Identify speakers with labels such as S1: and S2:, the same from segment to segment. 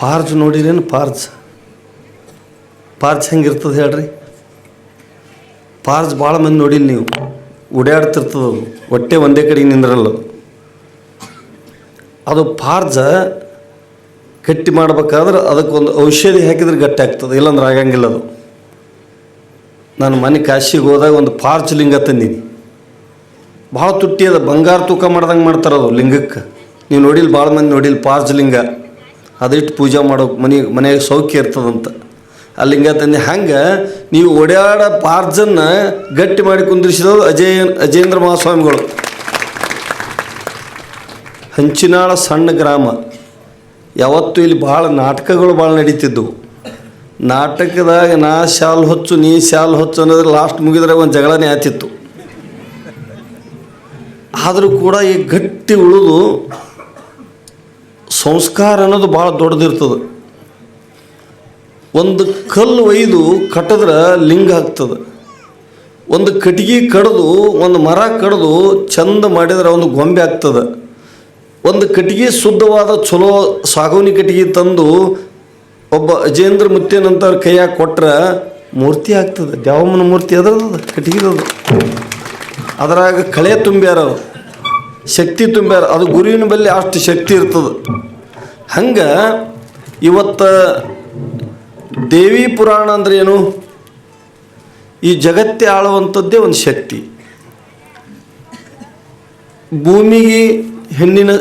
S1: ಪಾರ್ಜ್ ನೋಡಿರೇನು ಪಾರ್ಜ್? ಪಾರ್ಜ್ ಹೆಂಗಿರ್ತದೆ ಹೇಳ್ರಿ? ಪಾರ್ಜ್ ಭಾಳ ಮಂದಿ ನೋಡಿಲ್ಲ ನೀವು. ಓಡಾಡ್ತಿರ್ತದೆ ಹೊಟ್ಟೆ ಒಂದೇ ಕಡೆಗೆ ನಿಂದ್ರಲ್ಲ ಅದು. ಪಾರ್ಜ ಗಟ್ಟಿ ಮಾಡ್ಬೇಕಾದ್ರೆ ಅದಕ್ಕೊಂದು ಔಷಧಿ ಹಾಕಿದ್ರೆ ಗಟ್ಟಿ ಆಗ್ತದೆ. ಇಲ್ಲಾಂದ್ರೆ ಆಗಂಗಿಲ್ಲ ಅದು. ನಾನು ಮನೆ ಕಾಶಿಗೆ ಹೋದಾಗ ಒಂದು ಪಾರ್ಜ್ ಲಿಂಗ ತಂದೀನಿ. ಭಾಳ ತುಟ್ಟಿ ಅದ. ಬಂಗಾರ ತೂಕ ಮಾಡ್ದಂಗೆ ಮಾಡ್ತಾರೆ ಲಿಂಗಕ್ಕೆ. ನೀವು ನೋಡಿಲ್ಲ ಭಾಳ ಮಂದಿ ನೋಡಿಲ್ಲ ಪಾರ್ಜ್ ಲಿಂಗ. ಅದಿಟ್ಟು ಪೂಜೆ ಮಾಡೋ ಮನೆ, ಮನೆಯಾಗ ಸೌಖ್ಯ ಇರ್ತದಂತ. ಅಲ್ಲಿಂಗ ಲಿಂಗ ತಂದೆ, ಹಂಗೆ ನೀವು ಓಡಾಡ ಪಾರ್ಜನ್ನ ಗಟ್ಟಿ ಮಾಡಿ ಕುಂದಿರಿಸಿದವರು ಅಜಯ, ಅಜೇಂದ್ರ ಮಹಾಸ್ವಾಮಿಗಳು. ಹಂಚಿನಾಳ ಸಣ್ಣ ಗ್ರಾಮ. ಯಾವತ್ತು ಇಲ್ಲಿ ಭಾಳ ನಾಟಕಗಳು ಭಾಳ ನಡೀತಿದ್ದವು ನಾಟಕದಾಗ ನಾ ಶಾಲ್ ಹೊಚ್ಚು, ನೀ ಶಾಲ್ ಹೊಚ್ಚು ಅನ್ನೋದ್ರೆ ಲಾಸ್ಟ್ ಮುಗಿದ್ರೆ ಒಂದು ಜಗಳನೇ ಆತಿತ್ತು. ಆದರೂ ಕೂಡ ಈ ಗಟ್ಟಿ ಉಳಿದು ಸಂಸ್ಕಾರ ಅನ್ನೋದು ಭಾಳ ದೊಡ್ಡದಿರ್ತದೆ. ಒಂದು ಕಲ್ಲು ಒಯ್ದು ಕಟ್ಟಿದ್ರೆ ಲಿಂಗ ಆಗ್ತದೆ. ಒಂದು ಕಟ್ಟಿಗೆ ಕಡ್ದು, ಒಂದು ಮರ ಕಡ್ದು ಚಂದ ಮಾಡಿದ್ರೆ ಒಂದು ಗೊಂಬೆ ಆಗ್ತದೆ. ಒಂದು ಕಟ್ಟಿಗೆ ಶುದ್ಧವಾದ ಚಲೋ ಸಾಗುವನಿ ಕಟ್ಟಿಗೆ ತಂದು ಒಬ್ಬ ಅಜೇಂದ್ರ ಮುತ್ತೇನಂತವ್ರ ಕೈಯಾಗ ಕೊಟ್ರೆ ಮೂರ್ತಿ ಆಗ್ತದೆ. ದ್ಯಾವಮ್ಮನ ಮೂರ್ತಿ ಅದ್ರದ್ದು, ಕಟ್ಟಿಗೆದದು. ಅದರಾಗ ಕಳೆ ತುಂಬ್ಯಾರ. ಶಕ್ತಿ ತುಂಬ್ಯಾರ. ಅದು ಗುರುವಿನ ಬಲ್ಲಿ ಅಷ್ಟು ಶಕ್ತಿ ಇರ್ತದೆ. ಹಂಗೆ ಇವತ್ತು ದೇವಿ ಪುರಾಣ ಅಂದ್ರೆ ಏನು? ಈ ಜಗತ್ತೆ ಆಳುವಂಥದ್ದೇ ಒಂದು ಶಕ್ತಿ. ಭೂಮಿಗೆ ಹೆಣ್ಣಿನ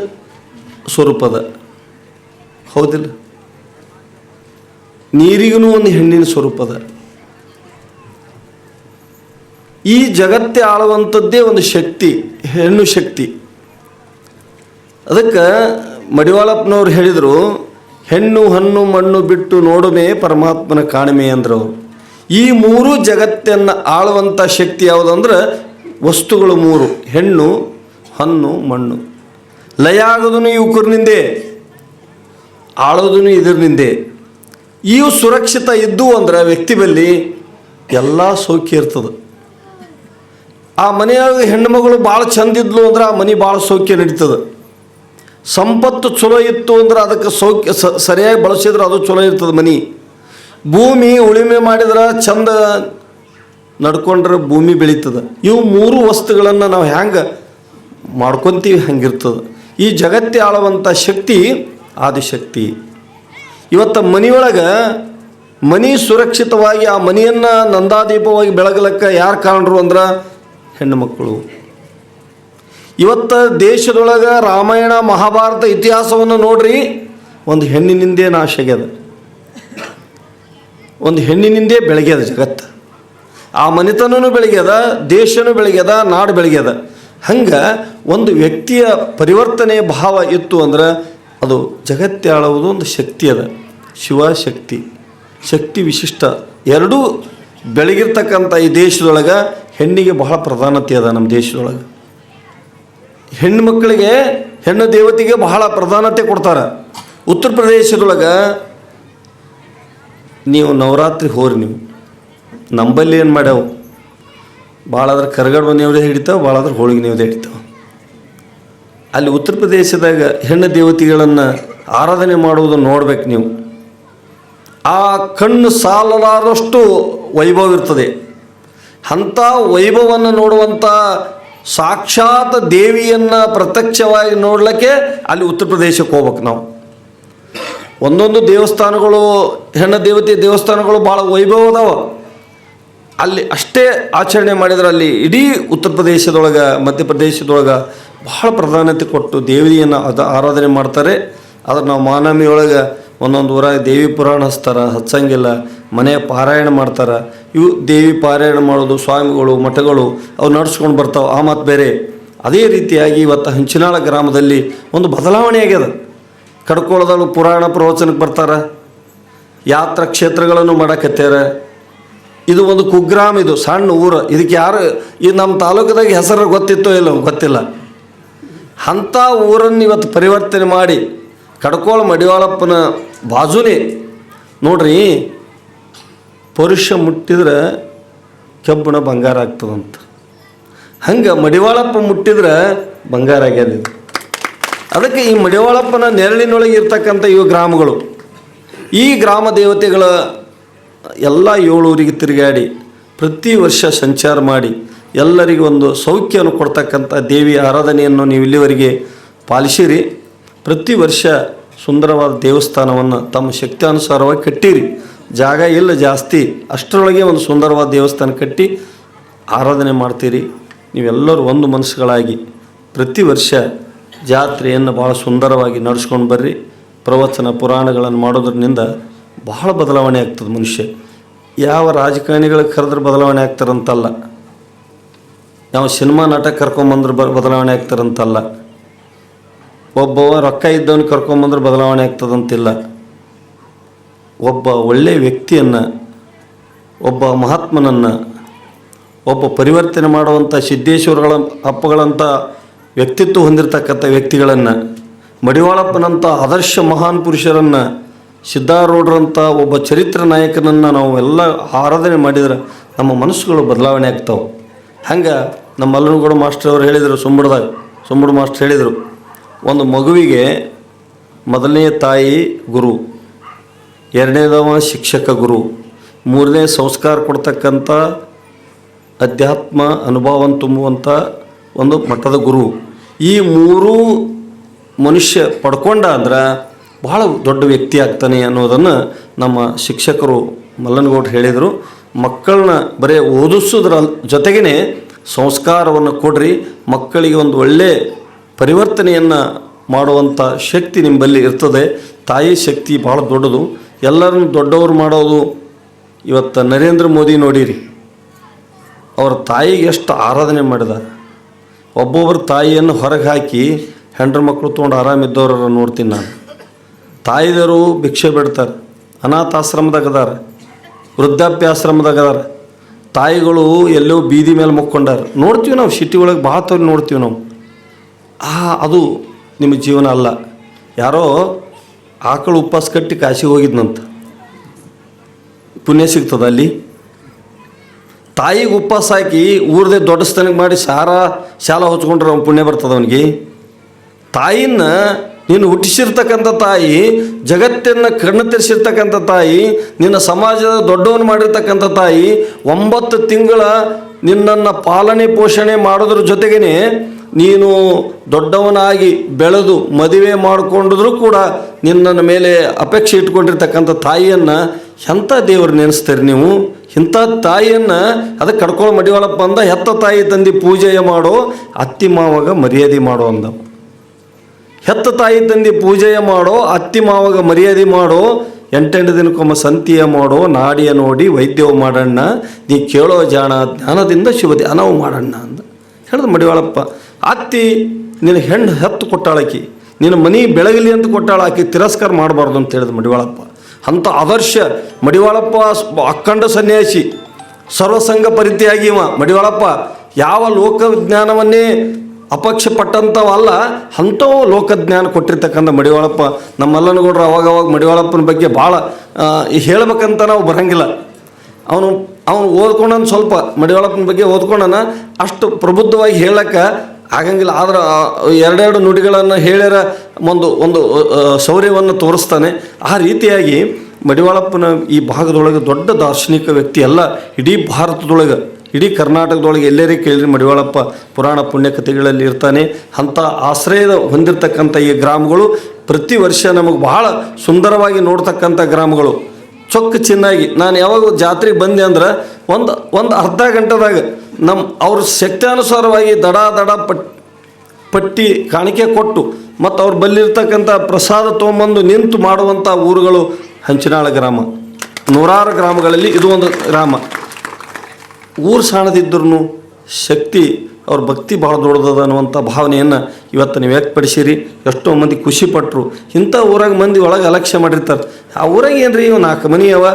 S1: ಸ್ವರೂಪದ ಹೌದಿಲ್ಲ? ನೀರಿಗೂ ಒಂದು ಹೆಣ್ಣಿನ ಸ್ವರೂಪದ ಈ ಜಗತ್ತೆ ಆಳುವಂಥದ್ದೇ ಒಂದು ಶಕ್ತಿ, ಹೆಣ್ಣು ಶಕ್ತಿ. ಅದಕ್ಕೆ ಮಡಿವಾಳಪ್ಪನವ್ರು ಹೇಳಿದರು, ಹೆಣ್ಣು ಹಣ್ಣು ಮಣ್ಣು ಬಿಟ್ಟು ನೋಡುಮೆ ಪರಮಾತ್ಮನ ಕಾಣಿಮೆ ಅಂದರು. ಈ ಮೂರು ಜಗತ್ತನ್ನು ಆಳುವಂಥ ಶಕ್ತಿ ಯಾವುದಂದ್ರೆ ವಸ್ತುಗಳು ಮೂರು, ಹೆಣ್ಣು, ಹಣ್ಣು, ಮಣ್ಣು. ಲಯ ಆಗೋದನ್ನು ಯುವಕರಿನಿಂದೆ ಆಳೋದನ್ನು ಇದರಿನಿಂದೆ. ಇವು ಸುರಕ್ಷಿತ ಇದ್ದು ಅಂದ್ರೆ ವ್ಯಕ್ತಿ ಬಲ್ಲಿ ಎಲ್ಲ ಸೌಖ್ಯ ಇರ್ತದೆ. ಆ ಮನೆಯೊಳಗೆ ಹೆಣ್ಣುಮಗಳು ಭಾಳ ಚಂದಿದ್ಲು ಅಂದ್ರೆ ಆ ಮನೆ ಭಾಳ ಸೌಖ್ಯ ನಡೀತದೆ. ಸಂಪತ್ತು ಚಲೋ ಇತ್ತು ಅಂದ್ರೆ ಅದಕ್ಕೆ ಸೌಖ್ಯ ಸರಿಯಾಗಿ ಬಳಸಿದ್ರೆ ಅದು ಚಲೋ ಇರ್ತದೆ ಮನೆ. ಭೂಮಿ ಉಳುಮೆ ಮಾಡಿದ್ರೆ ಚಂದ ನಡ್ಕೊಂಡ್ರೆ ಭೂಮಿ ಬೆಳೀತದೆ. ಇವು ಮೂರು ವಸ್ತುಗಳನ್ನು ನಾವು ಹೆಂಗೆ ಮಾಡ್ಕೊತೀವಿ ಹಂಗಿರ್ತದೆ. ಈ ಜಗತ್ತೇ ಆಳುವಂಥ ಶಕ್ತಿ ಆದಿಶಕ್ತಿ. ಇವತ್ತು ಮನೆಯೊಳಗೆ ಮನೆ ಸುರಕ್ಷಿತವಾಗಿ ಆ ಮನೆಯನ್ನು ನಂದಾದೀಪವಾಗಿ ಬೆಳಗಲಕ್ಕೆ ಯಾರು ಕಾರಣರು ಅಂದ್ರೆ ಹೆಣ್ಣು ಮಕ್ಕಳು. ಇವತ್ತು ದೇಶದೊಳಗೆ ರಾಮಾಯಣ, ಮಹಾಭಾರತ ಇತಿಹಾಸವನ್ನು ನೋಡ್ರಿ, ಒಂದು ಹೆಣ್ಣಿನಿಂದೇ ನಾಶ ಆಗ್ಯದ. ಒಂದು ಹೆಣ್ಣಿನಿಂದೇ ಬೆಳಗ್ಯದ ಜಗತ್ತು. ಆ ಮನೆತನೂ ಬೆಳಗ್ಯದ, ದೇಶನೂ ಬೆಳಗ್ಯದ, ನಾಡು ಬೆಳಗ್ಯದ. ಹಂಗೆ ಒಂದು ವ್ಯಕ್ತಿಯ ಪರಿವರ್ತನೆ ಭಾವ ಇತ್ತು ಅಂದ್ರೆ ಅದು ಜಗತ್ತಾಳುವುದು ಒಂದು ಶಕ್ತಿ ಅದ. ಶಿವಶಕ್ತಿ ಶಕ್ತಿ ವಿಶಿಷ್ಟ. ಎರಡೂ ಬೆಳಗಿರ್ತಕ್ಕಂಥ ಈ ದೇಶದೊಳಗೆ ಹೆಣ್ಣಿಗೆ ಬಹಳ ಪ್ರಧಾನತೆ ಅದ ನಮ್ಮ ದೇಶದೊಳಗೆ. ಹೆಣ್ಣು ಮಕ್ಕಳಿಗೆ ಹೆಣ್ಣು ದೇವತೆಗೆ ಬಹಳ ಪ್ರಧಾನತೆ ಕೊಡ್ತಾರೆ. ಉತ್ತರ ಪ್ರದೇಶದೊಳಗೆ ನೀವು ನವರಾತ್ರಿ ಹೋರಿ ನೀವು. ನಂಬಲ್ಲಿ ಏನು ಮಾಡ್ಯಾವು? ಭಾಳ ಅದ್ರ ಕರಗಡುವ ನೇವದೇ ಹಿಡಿತಾವೆ ಹೋಳಿಗೆ ನೇವದೇ ಹಿಡಿತಾವೆ. ಅಲ್ಲಿ ಉತ್ತರ ಪ್ರದೇಶದಾಗ ಹೆಣ್ಣು ದೇವತೆಗಳನ್ನು ಆರಾಧನೆ ಮಾಡುವುದನ್ನು ನೋಡ್ಬೇಕು ನೀವು. ಆ ಕಣ್ಣು ಸಾಲಲಾರಷ್ಟು ವೈಭವ ಇರ್ತದೆ. ಅಂಥ ವೈಭವವನ್ನು ನೋಡುವಂಥ ಸಾಕ್ಷಾತ್ ದೇವಿಯನ್ನು ಪ್ರತ್ಯಕ್ಷವಾಗಿ ನೋಡ್ಲಿಕ್ಕೆ ಅಲ್ಲಿ ಉತ್ತರ ಪ್ರದೇಶಕ್ಕೆ ಹೋಗ್ಬೇಕು ನಾವು. ಒಂದೊಂದು ದೇವಸ್ಥಾನಗಳು, ಹೆಣ್ಣು ದೇವತೆ ದೇವಸ್ಥಾನಗಳು ಭಾಳ ವೈಭವ ಅದಾವ. ಅಲ್ಲಿ ಅಷ್ಟೇ ಆಚರಣೆ ಮಾಡಿದ್ರೆ ಅಲ್ಲಿ ಇಡೀ ಉತ್ತರ ಪ್ರದೇಶದೊಳಗೆ ಮಧ್ಯಪ್ರದೇಶದೊಳಗೆ ಬಹಳ ಪ್ರಾಧಾನ್ಯತೆ ಕೊಟ್ಟು ದೇವಿಯನ್ನು ಅದ ಆರಾಧನೆ ಮಾಡ್ತಾರೆ. ಆದ್ರೆ ನಾವು ಮಾನವಿಯೊಳಗೆ ಒಂದೊಂದು ಊರಾಗ ದೇವಿ ಪುರಾಣ ಹಚ್ತಾರೆ ಹಚ್ಚಂಗಿಲ್ಲ ಮನೆಯ ಪಾರಾಯಣ ಮಾಡ್ತಾರೆ. ಇವು ದೇವಿ ಪಾರಾಯಣ ಮಾಡೋದು, ಸ್ವಾಮಿಗಳು, ಮಠಗಳು, ಅವು ನಡ್ಸ್ಕೊಂಡು ಬರ್ತಾವೆ. ಆ ಮಾತು ಬೇರೆ. ಅದೇ ರೀತಿಯಾಗಿ ಇವತ್ತು ಹಂಚಿನಾಳ ಗ್ರಾಮದಲ್ಲಿ ಒಂದು ಬದಲಾವಣೆ ಆಗ್ಯದ. ಕಡ್ಕೋಳದಳು ಪುರಾಣ ಪ್ರವಚನಕ್ಕೆ ಬರ್ತಾರೆ. ಯಾತ್ರಾ ಕ್ಷೇತ್ರಗಳನ್ನು ಮಾಡಕತ್ಯಾರ. ಇದು ಒಂದು ಕುಗ್ರಾಮ ಇದು, ಸಣ್ಣ ಊರು. ಇದಕ್ಕೆ ಯಾರು, ಈ ನಮ್ಮ ತಾಲೂಕದಾಗ ಹೆಸರು ಗೊತ್ತಿತ್ತೋ ಇಲ್ಲೋ ಗೊತ್ತಿಲ್ಲ. ಅಂಥ ಊರನ್ನು ಇವತ್ತು ಪರಿವರ್ತನೆ ಮಾಡಿ ಕಡ್ಕೋಳ ಮಡಿವಾಳಪ್ಪನ ಬಾಜುನೇ. ನೋಡ್ರಿ ಪರುಷ ಮುಟ್ಟಿದ್ರೆ ಕೆಬ್ಬಣ ಬಂಗಾರ ಆಗ್ತದಂತ. ಹಂಗೆ ಮಡಿವಾಳಪ್ಪ ಮುಟ್ಟಿದ್ರೆ ಬಂಗಾರ ಆಗ್ಯದ ಅದಕ್ಕೆ ಈ ಮಡಿವಾಳಪ್ಪನ ನೆರಳಿನೊಳಗೆ ಇರ್ತಕ್ಕಂಥ ಇವು ಗ್ರಾಮಗಳು. ಈ ಗ್ರಾಮ ದೇವತೆಗಳ ಎಲ್ಲ ಏಳೂರಿಗೆ ತಿರುಗಾಡಿ ಪ್ರತಿ ವರ್ಷ ಸಂಚಾರ ಮಾಡಿ ಎಲ್ಲರಿಗೂ ಒಂದು ಸೌಖ್ಯವನ್ನು ಕೊಡ್ತಕ್ಕಂಥ ದೇವಿಯ ಆರಾಧನೆಯನ್ನು ನೀವು ಇಲ್ಲಿವರೆಗೆ ಪಾಲಿಸಿರಿ. ಪ್ರತಿ ವರ್ಷ ಸುಂದರವಾದ ದೇವಸ್ಥಾನವನ್ನು ತಮ್ಮ ಶಕ್ತಿಯಾನುಸಾರವಾಗಿ ಕಟ್ಟಿರಿ. ಜಾಗ ಇಲ್ಲ ಜಾಸ್ತಿ, ಅಷ್ಟರೊಳಗೆ ಒಂದು ಸುಂದರವಾದ ದೇವಸ್ಥಾನ ಕಟ್ಟಿ ಆರಾಧನೆ ಮಾಡ್ತೀರಿ. ನೀವೆಲ್ಲರೂ ಒಂದು ಮನಸ್ಸುಗಳಾಗಿ ಪ್ರತಿ ವರ್ಷ ಜಾತ್ರೆಯನ್ನು ಭಾಳ ಸುಂದರವಾಗಿ ನಡೆಸ್ಕೊಂಡು ಬರ್ರಿ. ಪ್ರವಚನ ಪುರಾಣಗಳನ್ನು ಮಾಡೋದ್ರಿಂದ ಬಹಳ ಬದಲಾವಣೆ ಆಗ್ತದೆ ಮನುಷ್ಯ. ಯಾವ ರಾಜಕಾರಣಿಗಳಿಗೆ ಕರೆದ್ರೆ ಬದಲಾವಣೆ ಆಗ್ತಾರಂತಲ್ಲ. ಯಾವ ಸಿನಿಮಾ ನಟ ಕರ್ಕೊಂಬಂದ್ರೆ ಬ, ಬದಲಾವಣೆ ಆಗ್ತಾರಂತಲ್ಲ. ಒಬ್ಬವ ರೊಕ್ಕ ಇದ್ದವನು ಕರ್ಕೊಂಬಂದ್ರೆ ಬದಲಾವಣೆ ಆಗ್ತದಂತಿಲ್ಲ. ಒಬ್ಬ ಒಳ್ಳೆಯ ವ್ಯಕ್ತಿಯನ್ನು, ಒಬ್ಬ ಮಹಾತ್ಮನನ್ನು, ಒಬ್ಬ ಪರಿವರ್ತನೆ ಮಾಡುವಂಥ ಸಿದ್ದೇಶ್ವರಗಳ ಅಪ್ಪಗಳಂಥ ವ್ಯಕ್ತಿತ್ವ ಹೊಂದಿರತಕ್ಕಂಥ ವ್ಯಕ್ತಿಗಳನ್ನು ಮಡಿವಾಳಪ್ಪನಂಥ ಆದರ್ಶ ಮಹಾನ್ ಪುರುಷರನ್ನು ಸಿದ್ಧಾರೂಢರಂಥ ಒಬ್ಬ ಚರಿತ್ರ ನಾಯಕನನ್ನು ನಾವು ಎಲ್ಲ ಆರಾಧನೆ ಮಾಡಿದ್ರೆ ನಮ್ಮ ಮನಸ್ಸುಗಳು ಬದಲಾವಣೆ ಆಗ್ತಾವೆ. ಹಂಗೆ ನಮ್ಮ ಮಲ್ಲನಗೌಡ ಮಾಸ್ಟರ್ ಅವರು ಹೇಳಿದರು ಸುಂಬುಡ್ದಾಗ, ಸುಂಬುಡು ಮಾಸ್ಟರ್ ಹೇಳಿದರು, ಒಂದು ಮಗುವಿಗೆ ಮೊದಲನೇ ತಾಯಿ ಗುರು. ಎರಡನೇದವ ಶಿಕ್ಷಕ ಗುರು. ಮೂರನೇ ಸಂಸ್ಕಾರ ಕೊಡ್ತಕ್ಕಂಥ ಅಧ್ಯಾತ್ಮ ಅನುಭವವನ್ನು ತುಂಬುವಂಥ ಒಂದು ಮಠದ ಗುರು. ಈ ಮೂರೂ ಮನುಷ್ಯ ಪಡ್ಕೊಂಡ ಅಂದ್ರೆ ಬಹಳ ದೊಡ್ಡ ವ್ಯಕ್ತಿ ಆಗ್ತಾನೆ ಅನ್ನೋದನ್ನು ನಮ್ಮ ಶಿಕ್ಷಕರು ಮಲ್ಲನಗೌಡ್ರು ಹೇಳಿದರು. ಮಕ್ಕಳನ್ನ ಬರೀ ಓದಿಸೋದ್ರ ಜೊತೆಗೇ ಸಂಸ್ಕಾರವನ್ನು ಕೊಡ್ರಿ, ಮಕ್ಕಳಿಗೆ ಒಂದು ಒಳ್ಳೆಯ ಪರಿವರ್ತನೆಯನ್ನು ಮಾಡುವಂಥ ಶಕ್ತಿ ನಿಮ್ಮಲ್ಲಿ ಇರ್ತದೆ. ತಾಯಿ ಶಕ್ತಿ ಭಾಳ ದೊಡ್ಡದು. ಎಲ್ಲರನ್ನು ದೊಡ್ಡವ್ರು ಮಾಡೋದು ಇವತ್ತು ನರೇಂದ್ರ ಮೋದಿ ನೋಡಿರಿ. ಅವ್ರ ತಾಯಿಗೆ ಎಷ್ಟು ಆರಾಧನೆ ಮಾಡಿದ. ಒಬ್ಬೊಬ್ಬರ ತಾಯಿಯನ್ನು ಹೊರಗೆ ಹಾಕಿ ಹೆಂಡ್ರ ಮಕ್ಕಳು ತೊಗೊಂಡು ಆರಾಮಿದ್ದವ್ರ ನೋಡ್ತೀನಿ ನಾನು. ತಾಯಿದವರು ಭಿಕ್ಷೆ ಬಿಡ್ತಾರೆ ಅನಾಥಾಶ್ರಮದಾಗ ಅದಾರ, ವೃದ್ಧಾಪ್ಯಾಶ್ರಮದಾಗ ಅದಾರ. ತಾಯಿಗಳು ಎಲ್ಲೋ ಬೀದಿ ಮೇಲೆ ಮುಕ್ಕೊಂಡಾರ. ನೋಡ್ತೀವಿ ನಾವು, ಸಿಟಿ ಒಳಗೆ ಭಾಳ ನೋಡ್ತೀವಿ ನಾವು. ಆ, ಅದು ನಿಮ್ಮ ಜೀವನ ಅಲ್ಲ. ಯಾರೋ ಆಕಳು ಉಪವಾಸ ಕಟ್ಟಿ ಕಾಶಿ ಹೋಗಿದ್ನಂತ. ಪುಣ್ಯ ಸಿಗ್ತದ ಅಲ್ಲಿ. ತಾಯಿಗೆ ಉಪವಾಸ ಹಾಕಿ ಊರದೇ ದೊಡ್ಡ ಸ್ಥಾನಕ್ಕೆ ಮಾಡಿ ಸಾರ ಶಾಲ ಹೊಚ್ಕೊಂಡ್ರೆ ಅವ್ನು ಪುಣ್ಯ ಬರ್ತದ ಅವನಿಗೆ. ತಾಯಿನ ನೀನು ಹುಟ್ಟಿಸಿರ್ತಕ್ಕಂಥ ತಾಯಿ, ಜಗತ್ತನ್ನು ಕಣ್ಣು ತೆರೆಸಿರ್ತಕ್ಕಂಥ ತಾಯಿ, ನಿನ್ನ ಸಮಾಜದ ದೊಡ್ಡವನು ಮಾಡಿರ್ತಕ್ಕಂಥ ತಾಯಿ, ಒಂಬತ್ತು ತಿಂಗಳ ನಿನ್ನನ್ನು ಪಾಲನೆ ಪೋಷಣೆ ಮಾಡೋದ್ರ ಜೊತೆಗೇ ನೀನು ದೊಡ್ಡವನಾಗಿ ಬೆಳೆದು ಮದುವೆ ಮಾಡಿಕೊಂಡಿದ್ರು ಕೂಡ ನಿನ್ನ ಮೇಲೆ ಅಪೇಕ್ಷೆ ಇಟ್ಕೊಂಡಿರ್ತಕ್ಕಂಥ ತಾಯಿಯನ್ನು ಎಂಥ ದೇವರು ನೆನೆಸ್ತೀರಿ ನೀವು? ಇಂಥ ತಾಯಿಯನ್ನು ಅದಕ್ಕೆ ಕಡ್ಕೊಳ್ಳೋ ಮಡಿವಾಳಪ್ಪ ಅಂದ ಹೆತ್ತ ತಾಯಿ ತಂದೆ ಪೂಜೆಯ ಮಾಡೋ, ಅತ್ತಿ ಮಾವಾಗ ಮರ್ಯಾದೆ ಮಾಡೋ ಅಂದ. ಹೆತ್ತ ತಾಯಿ ತಂದೆ ಪೂಜೆಯ ಮಾಡೋ, ಅತ್ತಿ ಮಾವಾಗ ಮರ್ಯಾದೆ ಮಾಡೋ, ಎಂಟೆಂಟು ದಿನಕ್ಕೊಮ್ಮೆ ಸಂತಿಯ ಮಾಡೋ, ನಾಡಿಯ ನೋಡಿ ವೈದ್ಯವು ಮಾಡೋಣ ನೀ ಕೇಳೋ ಜಾಣ ಜ್ಞಾನದಿಂದ ಶುಭ ಧ್ಯಾನವು ಮಾಡೋಣ ಅಂದ. ಹೇಳಿದ ಮಡಿವಾಳಪ್ಪ ಅತ್ತಿ, ನಿನ್ನ ಹೆಣ್ಣು ಹತ್ತು ಕೊಟ್ಟಾಳಕಿ, ನಿನ್ನ ಮನೆ ಬೆಳಗಲಿ ಅಂತ ಕೊಟ್ಟಾಳ ಆಕೆ ತಿರಸ್ಕಾರ ಮಾಡಬಾರ್ದು ಅಂತ ಹೇಳಿದ ಮಡಿವಾಳಪ್ಪ. ಅಂಥ ಆದರ್ಶ ಮಡಿವಾಳಪ್ಪ ಅಖಂಡ ಸನ್ಯಾಸಿ, ಸರ್ವಸಂಗ ಪರಿತಿಯಾಗಿ ಇವ. ಮಡಿವಾಳಪ್ಪ, ಯಾವ ಲೋಕಜ್ಞಾನವನ್ನೇ ಅಪಕ್ಷಪಟ್ಟಂಥವ ಅಲ್ಲ, ಅಂಥವು ಲೋಕಜ್ಞಾನ ಕೊಟ್ಟಿರ್ತಕ್ಕಂಥ ಮಡಿವಾಳಪ್ಪ. ನಮ್ಮ ಮಲ್ಲನಗೌಡರು ಅವಾಗ ಅವಾಗ ಮಡಿವಾಳಪ್ಪನ ಬಗ್ಗೆ ಭಾಳ ಹೇಳ್ಬೇಕಂತ ನಾವು ಬರಂಗಿಲ್ಲ. ಅವನು ಅವನು ಓದ್ಕೊಂಡನ ಸ್ವಲ್ಪ, ಮಡಿವಾಳಪ್ಪನ ಬಗ್ಗೆ ಓದ್ಕೊಂಡನ ಅಷ್ಟು ಪ್ರಬುದ್ಧವಾಗಿ ಹೇಳಕ್ಕೆ ಆಗಂಗಿಲ್ಲ ಆದ್ರೆ ಎರಡೆರಡು ನುಡಿಗಳನ್ನು ಹೇಳ್ಯಾರ ಒಂದು ಒಂದು ಶೌರ್ಯವನ್ನು ತೋರಿಸ್ತಾನೆ. ಆ ರೀತಿಯಾಗಿ ಮಡಿವಾಳಪ್ಪನ ಈ ಭಾಗದೊಳಗೆ ದೊಡ್ಡ ದಾರ್ಶನಿಕ ವ್ಯಕ್ತಿ ಎಲ್ಲ ಇಡೀ ಭಾರತದೊಳಗೆ, ಇಡೀ ಕರ್ನಾಟಕದೊಳಗೆ ಎಲ್ಲರೇ ಕೇಳಿರಿ ಮಡಿವಾಳಪ್ಪ ಪುರಾಣ ಪುಣ್ಯಕಥೆಗಳಲ್ಲಿ ಇರ್ತಾನೆ. ಅಂಥ ಆಶ್ರಯದ ಹೊಂದಿರತಕ್ಕಂಥ ಈ ಗ್ರಾಮಗಳು ಪ್ರತಿ ವರ್ಷ ನಮಗೆ ಬಹಳ ಸುಂದರವಾಗಿ ನೋಡ್ತಕ್ಕಂಥ ಗ್ರಾಮಗಳು. ಚೊಕ್ಕ ಚಿನ್ನಾಗಿ. ನಾನು ಯಾವಾಗ ಜಾತ್ರೆಗೆ ಬಂದೆ ಅಂದ್ರೆ ಒಂದು ಒಂದು ಅರ್ಧ ಗಂಟೆದಾಗ ನಮ್ಮ ಅವ್ರ ಶಕ್ತಾನುಸಾರವಾಗಿ ದಡ ದಡ ಪಟ್, ಪಟ್ಟಿ ಕಾಣಿಕೆ ಕೊಟ್ಟು ಮತ್ತು ಅವ್ರ ಬಲ್ಲಿರ್ತಕ್ಕಂಥ ಪ್ರಸಾದ ತೊಗೊಂಬಂದು ನಿಂತು ಮಾಡುವಂಥ ಊರುಗಳು ಹಂಚಿನಾಳ ಗ್ರಾಮ. ನೂರಾರು ಗ್ರಾಮಗಳಲ್ಲಿ ಇದು ಒಂದು ಗ್ರಾಮ. ಊರು ಸಾಣದಿದ್ರೂ ಶಕ್ತಿ ಅವ್ರ ಭಕ್ತಿ ಭಾಳ ದೊಡ್ಡದದ ಅನ್ನುವಂಥ ಭಾವನೆಯನ್ನು ಇವತ್ತು ನೀವು ವ್ಯಕ್ತಪಡಿಸಿರಿ. ಎಷ್ಟೋ ಮಂದಿ ಖುಷಿ ಪಟ್ಟರು ಇಂಥ ಊರಾಗ ಮಂದಿ ಒಳಗೆ ಅಲಕ್ಷ್ಯ ಮಾಡಿರ್ತಾರೆ. ಆ ಊರಾಗ ಏನು ರೀ ಇವು ನಾಲ್ಕು ಮನಿ ಅವ.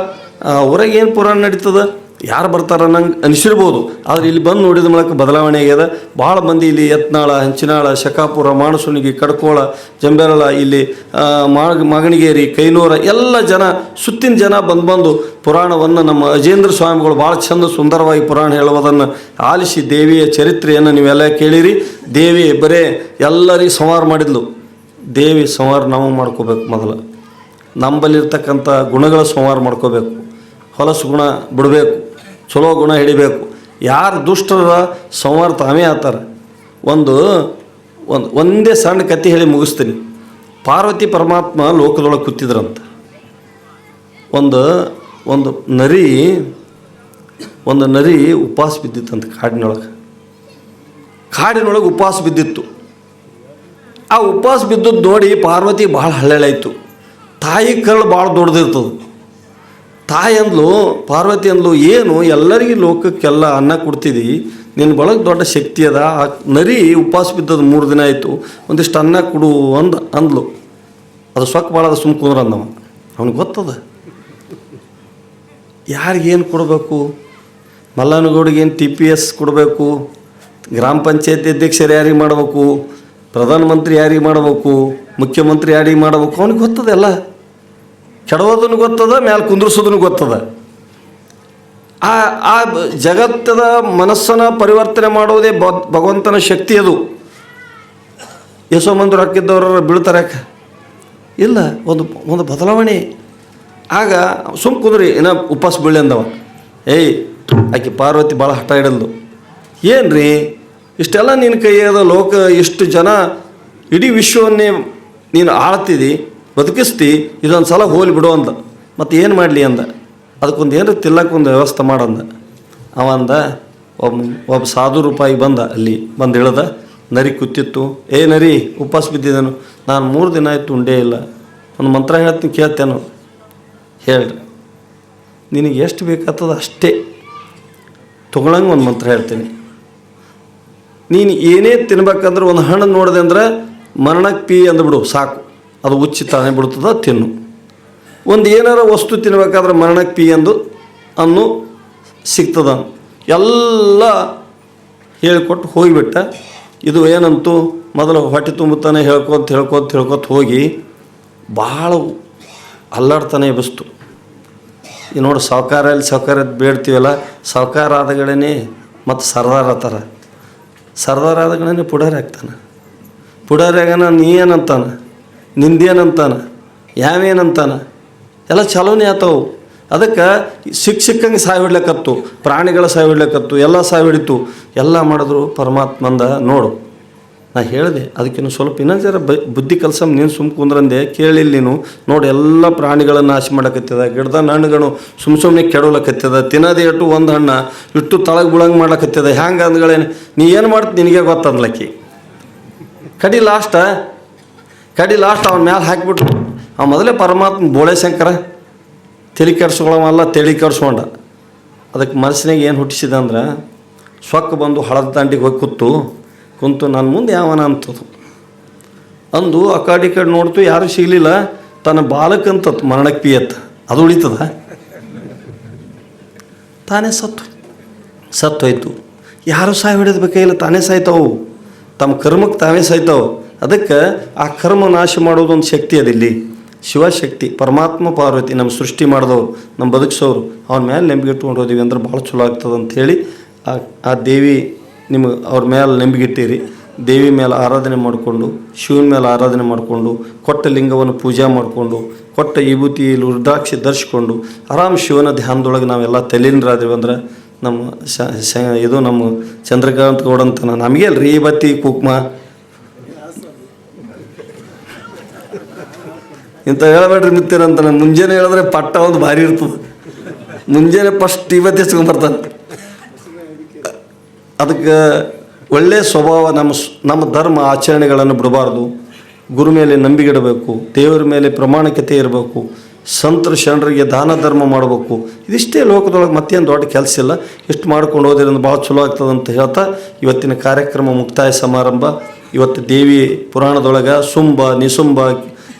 S1: ಆ ಊರಾಗ ಏನು ಪುರಾಣ ನಡೀತದ? ಯಾರು ಬರ್ತಾರ ನಂಗೆ ಅನಿಸಿರ್ಬೋದು. ಆದರೆ ಇಲ್ಲಿ ಬಂದು ನೋಡಿದ ಮೂಲಕ ಬದಲಾವಣೆ ಆಗ್ಯದ. ಭಾಳ ಮಂದಿ ಇಲ್ಲಿ ಯತ್ನಾಳ, ಹಂಚಿನಾಳ, ಶಕಾಪುರ ಮಾಣಸುಣಿಗಿ ಕಡ್ಕೋಳ, ಜಂಬೆರಳ, ಇಲ್ಲಿ ಮಾಗಣಿಗೇರಿ, ಕೈನೂರ ಎಲ್ಲ ಜನ, ಸುತ್ತಿನ ಜನ ಬಂದು ಬಂದು ಪುರಾಣವನ್ನು ನಮ್ಮ ಅಜೇಂದ್ರ ಸ್ವಾಮಿಗಳು ಭಾಳ ಚಂದ ಸುಂದರವಾಗಿ ಪುರಾಣ ಹೇಳುವುದನ್ನು ಆಲಿಸಿ ದೇವಿಯ ಚರಿತ್ರೆಯನ್ನು ನೀವೆಲ್ಲ ಕೇಳಿರಿ. ದೇವಿ ಬರೇ ಎಲ್ಲರಿಗೆ ಸಂವಾರ ಮಾಡಿದ್ಲು. ದೇವಿ ಸಂವಾರ ನಾವು ಮಾಡ್ಕೋಬೇಕು ಮೊದಲು. ನಂಬಲ್ಲಿರ್ತಕ್ಕಂಥ ಗುಣಗಳ ಸಂವಾರ ಮಾಡ್ಕೋಬೇಕು. ಹೊಲಸು ಗುಣ ಬಿಡಬೇಕು. ಚಲೋ ಗುಣ ಹಿಡಿಬೇಕು. ಯಾರು ದುಷ್ಟರ ಸಂಹಾರ ತಾವೇ ಆತಾರೆ? ಒಂದು ಒಂದು, ಒಂದೇ ಸಣ್ಣ ಕತೆ ಹೇಳಿ ಮುಗಿಸ್ತೀನಿ. ಪಾರ್ವತಿ ಪರಮಾತ್ಮ ಲೋಕದೊಳಗೆ ಕೂತಿದ್ರಂತ. ಒಂದು ಒಂದು ನರಿ ಒಂದು ನರಿ ಉಪವಾಸ ಬಿದ್ದಿತ್ತಂತ ಕಾಡಿನೊಳಗೆ. ಕಾಡಿನೊಳಗೆ ಉಪವಾಸ ಬಿದ್ದಿತ್ತು. ಆ ಉಪವಾಸ ಬಿದ್ದದ್ದು ನೋಡಿ ಪಾರ್ವತಿ ಭಾಳ ಹಳ್ಳೆಳಾಯ್ತು ತಾಯಿ ಕರಳು ಭಾಳ ದೊಡ್ಡದಿರ್ತದೆ. ತಾಯಿ ಅಂದ್ಲು ಪಾರ್ವತಿ ಅಂದ್ಲು ಏನು ಎಲ್ಲರಿಗೂ ಲೋಕಕ್ಕೆಲ್ಲ ಅನ್ನ ಕೊಡ್ತಿದ್ದಿ ನಿನ್ನ ಬಳಗೆ ದೊಡ್ಡ ಶಕ್ತಿ ಅದ. ಆ ನರಿ ಉಪವಾಸ ಬಿದ್ದದ್ದು ಮೂರು ದಿನ ಆಯಿತು. ಒಂದಿಷ್ಟು ಅನ್ನ ಕೊಡು ಅಂದ, ಅಂದ್ಲು. ಅದು ಸೊಕ್ಕ ಭಾಳ ಅದು, ಸುಮ್ ಕುಂದ್ರ ಅಂದವ. ಅವ್ನಿಗೆ ಗೊತ್ತದ? ಯಾರಿಗೇನು ಕೊಡಬೇಕು? ಮಲ್ಲನಗೌಡಿಗೆ ಏನು ಟಿ ಪಿ ಎಸ್ ಕೊಡಬೇಕು? ಗ್ರಾಮ ಪಂಚಾಯತಿ ಅಧ್ಯಕ್ಷರು ಯಾರಿಗೆ ಮಾಡಬೇಕು? ಪ್ರಧಾನಮಂತ್ರಿ ಯಾರಿಗೆ ಮಾಡಬೇಕು? ಮುಖ್ಯಮಂತ್ರಿ ಯಾರಿಗೆ ಮಾಡಬೇಕು? ಅವ್ನಿಗೆ ಗೊತ್ತದ ಎಲ್ಲ? ಕೆಡವೋದನ್ನು ಗೊತ್ತದ, ಮ್ಯಾಲೆ ಕುಂದ್ರಿಸೋದನ್ನು ಗೊತ್ತದ. ಆ ಆ ಜಗತ್ತದ ಮನಸ್ಸನ್ನು ಪರಿವರ್ತನೆ ಮಾಡೋದೇ ಭಗವಂತನ ಶಕ್ತಿ ಅದು. ಯಶೋಮಂದ್ರು ಅಕ್ಕಿದ್ದವರ ಬೀಳ್ತಾರೆ ಯಾಕೆ? ಇಲ್ಲ, ಒಂದು ಒಂದು ಬದಲಾವಣೆ. ಆಗ ಸುಮ್ ಕುಂದ್ರಿ, ಏನ ಉಪವಾಸ ಬೀಳಿ ಅಂದವ. ಏಯ್, ಆಕೆ ಪಾರ್ವತಿ ಭಾಳ ಹಠ ಇಡಲ್ದು ಏನು ರೀ ಇಷ್ಟೆಲ್ಲ ನಿನ್ನ ಕೈಯಾದ ಲೋಕ, ಇಷ್ಟು ಜನ ಇಡೀ ವಿಶ್ವವನ್ನೇ ನೀನು ಆಳ್ತಿದಿ. ಬದುಕಿಸ್ತಿ, ಇದೊಂದು ಸಲ ಹೋಲಿ ಬಿಡು ಅಂದ. ಮತ್ತು ಏನು ಮಾಡಲಿ ಅಂದ. ಅದಕ್ಕೊಂದು ಏನು ತಿಲ್ಲಕ್ಕೊಂದು ವ್ಯವಸ್ಥೆ ಮಾಡಂದ ಅವ ಅಂದ ಒಬ್ಬ ಒಬ್ಬ ಸಾಧು ರೂಪಾಯಿ ಬಂದ, ಅಲ್ಲಿ ಬಂದು ಇಳ್ದ. ನರಿ ಕುತ್ತಿತ್ತು ಏ ನರಿ, ಉಪವಾಸ ಬಿದ್ದಿದ್ದನು ನಾನು ಮೂರು ದಿನ ಆಯಿತು ಉಂಡೇ ಇಲ್ಲ. ಒಂದು ಮಂತ್ರ ಹೇಳ್ತೀನಿ, ಕೇಳ್ತೇನು. ಹೇಳ್ರಿ ನಿನಗೆ ಎಷ್ಟು ಬೇಕಾಗ್ತದ ಅಷ್ಟೇ. ತೊಗೊಳಂಗೆ ಒಂದು ಮಂತ್ರ ಹೇಳ್ತೀನಿ. ನೀನು ಏನೇ ತಿನ್ಬೇಕಂದ್ರೆ ಒಂದು ಹಣ್ಣು ನೋಡಿದೆ ಅಂದ್ರೆ ಮರಣಕ್ಕೆ ಪಿ ಅಂದ್ಬಿಡು ಸಾಕು. ಅದು ಉಚ್ಚಿ ತಾನೇ ಬಿಡ್ತದ ತಿನ್ನು. ಒಂದು ಏನಾರ ವಸ್ತು ತಿನ್ನಬೇಕಾದ್ರೆ ಮರಣಕ್ಕೆ ಪಿ ಎಂದು ಅನ್ನು ಸಿಗ್ತದ. ಎಲ್ಲ ಹೇಳ್ಕೊಟ್ಟು ಹೋಗಿಬಿಟ್ಟ. ಇದು ಏನಂತು? ಮೊದಲು ಹೊಟ್ಟೆ ತುಂಬುತ್ತಾನೆ ಹೇಳ್ಕೊತ ಹೇಳ್ಕೊತ ಹೇಳ್ಕೊತ ಹೋಗಿ ಭಾಳ ಅಲ್ಲಾಡ್ತಾನೆ ವಸ್ತು ಈ ನೋಡಿ ಸಾವುಕಾರ ಅಲ್ಲಿ ಸಾವುಕಾರ ಬೇಡ್ತೀವಲ್ಲ? ಸಾವುಕಾರ ಆದಗಳೇ ಮತ್ತು ಸರ್ದಾರ್ ಆತಾರ. ಸರ್ದಾರ್ ಆದಗಳೇ ಪುಡಾರಿ ಆಗ್ತಾನೆ ಪುಡಾರಿ ನೀ ಏನಂತಾನ? ನಿಂದೇನಂತಾನ? ಯಾವೇನಂತಾನ? ಎಲ್ಲ ಚಲೋನೇ ಆತವು. ಅದಕ್ಕೆ ಸಿಕ್ಕ ಸಿಕ್ಕಂಗೆ ಸಾವಿಡ್ಲಕ್ಕತ್ತು ಪ್ರಾಣಿಗಳ ಸಾವು ಹಿಡ್ಲಕತ್ತು, ಎಲ್ಲ ಸಾವಿಡಿತು ಎಲ್ಲ ಮಾಡಿದ್ರು ಪರಮಾತ್ಮಂದ ನೋಡು. ನಾ ಹೇಳಿದೆ, ಅದಕ್ಕಿನ್ನು ಸ್ವಲ್ಪ ಇನ್ನೊಂದು ಜರ ಬುದ್ಧಿ ಕೆಲಸ ನೀನು ಸುಮ್ ಕುಂದ್ರಂದೆ ಕೇಳಿಲ್ಲ ನೀನು. ನೋಡಿ, ಎಲ್ಲ ಪ್ರಾಣಿಗಳನ್ನು ನಾಶ ಮಾಡಕತ್ತದ, ಗಿಡದ ಹಣ್ಣುಗಳು ಸುಮ್ಮ ಸುಮ್ಮನೆ ಕೆಡವಲಕತ್ತದ, ತಿನ್ನೋದೇ ಇಟ್ಟು ಒಂದು ಹಣ್ಣು, ಇಟ್ಟು ತಳಗೆ ಬೀಳಂಗೆ ಮಾಡಕತ್ತದ ಹ್ಯಾಂಗೆ ಅಂದ್ಗಳೇನು? ನೀ ಏನು ಮಾಡ್ತು ನಿನಗೆ ಗೊತ್ತಂದ್ಲಕ್ಕಿ ಕಡಿ ಲಾಸ್ಟ ಕಡಿ ಲಾಸ್ಟ್ ಅವನ ಮ್ಯಾಲೆ ಹಾಕಿಬಿಟ್ರು. ಅವ ಮೊದಲೇ ಪರಮಾತ್ಮ ಬೋಳೆ ಶಂಕರ ತಲೆ ಕೆಡ್ಸ್ಕೊಂಡ. ಅದಕ್ಕೆ ಮನಸ್ಸಿನಾಗ ಏನು ಹುಟ್ಟಿಸಿದ ಅಂದ್ರೆ ಸೊಕ್ಕ ಬಂದು ಹಳದ ದಂಡಿಗೆ ಹೋಗಿ ಕೂತು, ಕುಂತು ನನ್ನ ಮುಂದೆ ಯಾವನ ಅಂತದು. ಅಂದು ಆ ಕಡೆ ಕಡೆ ನೋಡ್ತು ಯಾರೂ ಸಿಗಲಿಲ್ಲ, ತನ್ನ ಬಾಲಕಂತತ್ ಮರಣಕ್ಕೆ ಪಿಯತ್ತ ಅದು ಉಳಿತದ? ತಾನೇ ಸತ್ತು. ಸತ್ತೋಯ್ತು. ಯಾರು ಸಾಯ್ ಬೇಕಾಗಿಲ್ಲ ತಾನೇ ಸಾಯ್ತಾವು? ತಮ್ಮ ಕರ್ಮಕ್ಕೆ ತಾವೇ ಸಾಯ್ತಾವು. ಅದಕ್ಕೆ ಆ ಕರ್ಮ ನಾಶ ಮಾಡೋದೊಂದು ಶಕ್ತಿ ಅದಿಲ್ಲಿ ಶಿವಶಕ್ತಿ, ಪರಮಾತ್ಮ ಪಾರ್ವತಿ ನಮ್ಮ ಸೃಷ್ಟಿ ಮಾಡಿದವರು ನಮ್ಮ ಬದುಕಿಸೋರು. ಅವ್ರ ಮೇಲೆ ನಂಬಿಕೆ ಇಟ್ಕೊಂಡು ಹೋದಿವಿ ಅಂದ್ರೆ ಭಾಳ ಚಲೋ ಆಗ್ತದೆ ಹೇಳಿ ಆ ಆ ದೇವಿ ನಿಮಗೆ ಅವ್ರ ಮೇಲೆ ನಂಬಿಕೆ ಇಟ್ಟಿರಿ. ದೇವಿ ಮೇಲೆ ಆರಾಧನೆ ಮಾಡಿಕೊಂಡು, ಶಿವನ ಮೇಲೆ ಆರಾಧನೆ ಮಾಡಿಕೊಂಡು, ಕೊಟ್ಟ ಲಿಂಗವನ್ನು ಪೂಜೆ ಮಾಡಿಕೊಂಡು, ಕೊಟ್ಟ ವಿಭೂತಿಯಲ್ಲಿ ರುದ್ರಾಕ್ಷಿ ಧರಿಸ್ಕೊಂಡು, ಆರಾಮ್ ಶಿವನ ಧ್ಯಾನದೊಳಗೆ ನಾವೆಲ್ಲ ತಲೀನರಾದೇವೆ ಅಂದ್ರೆ ನಮ್ಮ ಇದು ನಮ್ಮ ಚಂದ್ರಕಾಂತ್ ಗೌಡ ಅಂತ ನಮಗೆ ಅಲ್ರಿ ಈ ಬತ್ತಿ ಕುಕ್ಮ. ಇಂಥ ಹೇಳಬೇಡ್ರಿ ಮಿತ್ತಿರಂತ ನಾನು ಮುಂಜಾನೆ ಹೇಳಿದ್ರೆ ಪಟ್ಟ ಒಂದು ಭಾರಿ ಇರ್ತದೆ. ಮುಂಜಾನೆ ಫಸ್ಟ್ ಇವತ್ತು ಹಚ್ಕೊಂಡ್ಬರ್ತಾನೆ ಅದಕ್ಕೆ ಒಳ್ಳೆಯ ಸ್ವಭಾವ ನಮ್ಮ ನಮ್ಮ ಧರ್ಮ ಆಚರಣೆಗಳನ್ನು ಬಿಡಬಾರ್ದು. ಗುರು ಮೇಲೆ ನಂಬಿಕೆ ಇಡಬೇಕು, ದೇವರ ಮೇಲೆ ಪ್ರಾಮಾಣಿಕತೆ ಇರಬೇಕು, ಸಂತರ ಶರಣರಿಗೆ ದಾನ ಧರ್ಮ ಮಾಡಬೇಕು. ಇದಿಷ್ಟೇ ಲೋಕದೊಳಗೆ ಮತ್ತೇನು ದೊಡ್ಡ ಕೆಲಸ ಇಲ್ಲ. ಇಷ್ಟು ಮಾಡ್ಕೊಂಡು ಹೋದ್ರಿಂದ ಭಾಳ ಚಲೋ ಆಗ್ತದೆ ಅಂತ ಹೇಳ್ತಾ ಇವತ್ತಿನ ಕಾರ್ಯಕ್ರಮ ಮುಕ್ತಾಯ ಸಮಾರಂಭ. ಇವತ್ತು ದೇವಿ ಪುರಾಣದೊಳಗೆ ಸುಂಬ, ನಿಸುಂಬ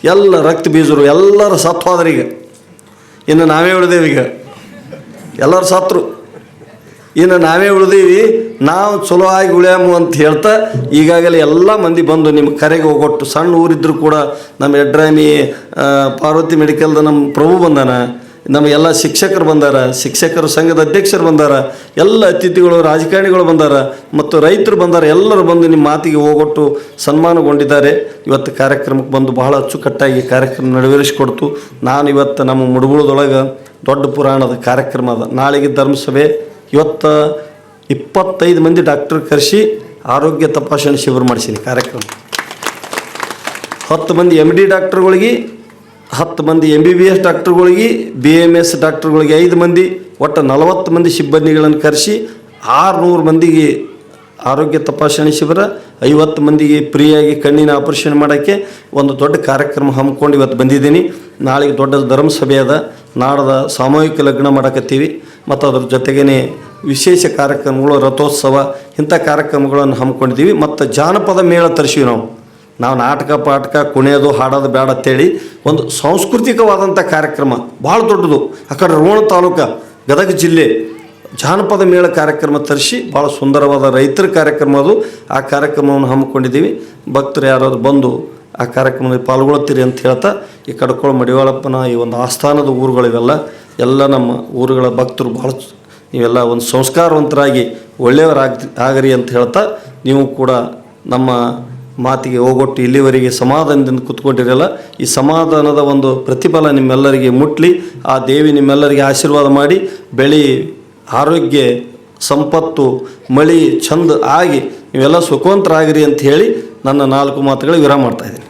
S1: ಎಲ್ಲ ರಕ್ತ ಬೀಜರು, ಎಲ್ಲರೂ ಈಗ. ಇನ್ನು ನಾವೇ ಉಳಿದೇವಿ ಈಗ. ಎಲ್ಲರೂ ಸತ್ರು. ಇನ್ನು ನಾವೇ ಉಳಿದೀವಿ, ನಾವು ಚಲೋ ಆಗಿ ಉಳಿಯಾಮು ಅಂತ ಹೇಳ್ತಾ, ಈಗಾಗಲೇ ಎಲ್ಲ ಮಂದಿ ಬಂದು ನಿಮ್ಮ ಕರೆಗೆ ಹೋಗೊಟ್ಟು, ಸಣ್ಣ ಊರಿದ್ದರೂ ಕೂಡ ನಮ್ಮ ಎಡ್ರಾಮಿ ಪಾರ್ವತಿ ಮೆಡಿಕಲ್ದ ನಮ್ಮ ಪ್ರಭು ಬಂದಾನ. ನಮ್ಮ ಎಲ್ಲ ಶಿಕ್ಷಕರು ಬಂದಾರ, ಶಿಕ್ಷಕರ ಸಂಘದ ಅಧ್ಯಕ್ಷರು ಬಂದಾರ, ಎಲ್ಲ ಅತಿಥಿಗಳು, ರಾಜಕಾರಣಿಗಳು ಬಂದಾರ ಮತ್ತು ರೈತರು ಬಂದಾರ, ಎಲ್ಲರೂ ಬಂದು ನಿಮ್ಮ ಮಾತಿಗೆ ಹೋಗೊಟ್ಟು ಸನ್ಮಾನಗೊಂಡಿದ್ದಾರೆ. ಇವತ್ತು ಕಾರ್ಯಕ್ರಮಕ್ಕೆ ಬಂದು ಬಹಳ ಅಚ್ಚುಕಟ್ಟಾಗಿ ಕಾರ್ಯಕ್ರಮ ನೆರವೇರಿಸಿಕೊಡ್ತು. ನಾನು ಇವತ್ತು ನಮ್ಮ ಮುಡುಗುಳದೊಳಗೆ ದೊಡ್ಡ ಪುರಾಣದ ಕಾರ್ಯಕ್ರಮ ಅದ. ನಾಳೆಗೆ ಧರ್ಮಸಭೆ, ಇವತ್ತು ಇಪ್ಪತ್ತೈದು ಮಂದಿ ಡಾಕ್ಟರ್ ಕರೆಸಿ ಆರೋಗ್ಯ ತಪಾಸಣೆ ಶಿಬಿರ ಮಾಡಿಸೀನಿ ಕಾರ್ಯಕ್ರಮ. ಹತ್ತು ಮಂದಿ ಎಂ ಡಿ ಡಾಕ್ಟ್ರುಗಳಿಗೆ ಹತ್ತು ಮಂದಿ ಎಂ ಬಿ ಬಿ ಎಸ್ ಡಾಕ್ಟ್ರುಗಳಿಗೆ ಬಿ ಎಂ ಎಸ್ ಡಾಕ್ಟ್ರುಗಳಿಗೆ ಐದು ಮಂದಿ, ಒಟ್ಟು ನಲವತ್ತು ಮಂದಿ ಸಿಬ್ಬಂದಿಗಳನ್ನು ಕರೆಸಿ ಆರುನೂರು ಮಂದಿಗೆ ಆರೋಗ್ಯ ತಪಾಸಣೆ ಶಿಬಿರ, ಐವತ್ತು ಮಂದಿಗೆ ಫ್ರೀಯಾಗಿ ಕಣ್ಣಿನ ಆಪರೇಷನ್ ಮಾಡೋಕ್ಕೆ ಒಂದು ದೊಡ್ಡ ಕಾರ್ಯಕ್ರಮ ಹಮ್ಮಿಕೊಂಡು ಇವತ್ತು ಬಂದಿದ್ದೀನಿ. ನಾಳೆಗೆ ದೊಡ್ಡ ಧರ್ಮಸಭೆ ಅದ ನಾಡದ ಸಾಮೂಹಿಕ ಲಗ್ನ ಮಾಡಕತ್ತೀವಿ. ಮತ್ತು ಅದ್ರ ಜೊತೆಗೇ ವಿಶೇಷ ಕಾರ್ಯಕ್ರಮಗಳು, ರಥೋತ್ಸವ, ಇಂಥ ಕಾರ್ಯಕ್ರಮಗಳನ್ನು ಹಮ್ಮಿಕೊಂಡಿದ್ದೀವಿ. ಮತ್ತು ಜಾನಪದ ಮೇಳ ತರಿಸಿವಿ ನಾವು. ನಾವು ನಾಟಕ, ಪಾಠಕ, ಕುಣಿಯೋದು, ಹಾಡೋದು ಬೇಡ ಅಂತೇಳಿ ಒಂದು ಸಾಂಸ್ಕೃತಿಕವಾದಂಥ ಕಾರ್ಯಕ್ರಮ, ಭಾಳ ದೊಡ್ಡದು. ಆ ಕಡೆ ರೋಣ ತಾಲೂಕ, ಗದಗ ಜಿಲ್ಲೆ, ಜಾನಪದ ಮೇಳ ಕಾರ್ಯಕ್ರಮ ತರಿಸಿ ಭಾಳ ಸುಂದರವಾದ ರೈತರ ಕಾರ್ಯಕ್ರಮ ಅದು. ಆ ಕಾರ್ಯಕ್ರಮವನ್ನು ಹಮ್ಮಿಕೊಂಡಿದ್ದೀವಿ. ಭಕ್ತರು ಯಾರಾದ್ರು ಬಂದು ಆ ಕಾರ್ಯಕ್ರಮದಲ್ಲಿ ಪಾಲ್ಗೊಳ್ತೀರಿ ಅಂತ ಹೇಳ್ತಾ ಈ ಕಡ್ಕೊಳ ಮಡಿವಾಳಪ್ಪನ ಈ ಒಂದು ಆಸ್ಥಾನದ ಊರುಗಳಿವೆಲ್ಲ, ಎಲ್ಲ ನಮ್ಮ ಊರುಗಳ ಭಕ್ತರು ಭಾಳ ನೀವೆಲ್ಲ ಒಂದು ಸಂಸ್ಕಾರವಂತರಾಗಿ ಒಳ್ಳೆಯವರಾಗ್ ಆಗರಿ ಅಂತ ಹೇಳ್ತಾ ನೀವು ಕೂಡ ನಮ್ಮ ಮಾತಿಗೆ ಹೋಗೊಟ್ಟು ಇಲ್ಲಿವರೆಗೆ ಸಮಾಧಾನದಿಂದ ಕೂತ್ಕೊಂಡಿರಲ್ಲ, ಈ ಸಮಾಧಾನದ ಒಂದು ಪ್ರತಿಫಲ ನಿಮ್ಮೆಲ್ಲರಿಗೆ ಮುಟ್ಲಿ, ಆ ದೇವಿ ನಿಮ್ಮೆಲ್ಲರಿಗೆ ಆಶೀರ್ವಾದ ಮಾಡಿ, ಬೆಳಿ ಆರೋಗ್ಯ, ಸಂಪತ್ತು, ಮಳಿ, ಚಂದ ಆಗಿ ನೀವೆಲ್ಲ ಸುಖವಂತರಾಗಿರಿ ಅಂತ ಹೇಳಿ ನನ್ನ ನಾಲ್ಕು ಮಾತುಗಳು ವಿರಾಮ ಮಾಡ್ತಾ ಇದ್ದೀನಿ.